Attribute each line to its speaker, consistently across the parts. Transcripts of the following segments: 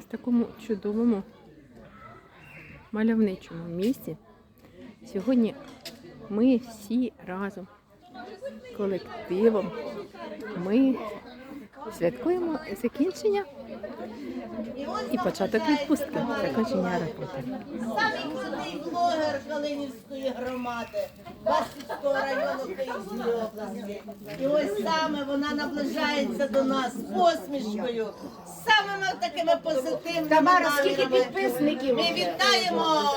Speaker 1: в такому чудовому мальовничому місці. Сьогодні ми всі разом колективом. Ми святкуємо закінчення і початок відпустки, закінчення роботи.
Speaker 2: Калинівської громади, Басівського району Київської області. І ось саме вона наближається до нас посмішкою, з самими такими позитивними
Speaker 3: Тамара, скільки підписників?
Speaker 2: Ми вітаємо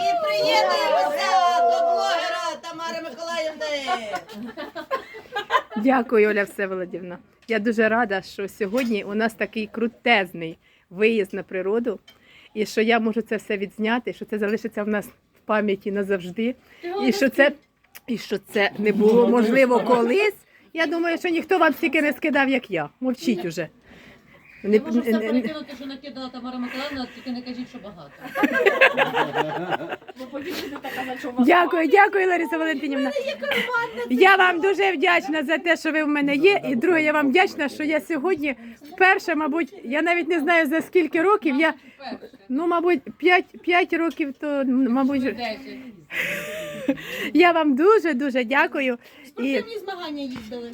Speaker 2: і приєднуємося до блогера Тамари Миколаївни.
Speaker 1: Дякую, Оля Всеволодівна. Я дуже рада, що сьогодні у нас такий крутезний виїзд на природу, і що я можу це все відзняти, що це залишиться в нас пам'яті назавжди, і що це, і що це не було можливо колись. Я думаю, що ніхто вам стільки не скидав, як я. Мовчіть уже. Не,
Speaker 4: Я можу все перекинути, що накидала Тамара Миколаївна, тільки не кажіть, що багато.
Speaker 1: Дякую, дякую, Лариса Валентинівна. Я вам дуже вдячна за те, що ви в мене є. І друге, я вам вдячна, що я сьогодні вперше, мабуть, я навіть не знаю за скільки років. Я ну, мабуть, 5, 5 років, то мабуть, я вам дуже дуже дякую. І
Speaker 4: Спортивні змагання їздили.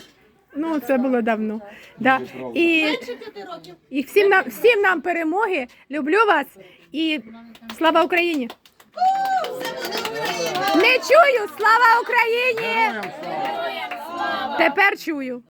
Speaker 1: ну, це було давно. Да. І,
Speaker 4: Менше п'яти років.
Speaker 1: і всім нам всім нам перемоги. Люблю вас і слава Україні! Не чую! Слава Україні! Тепер чую.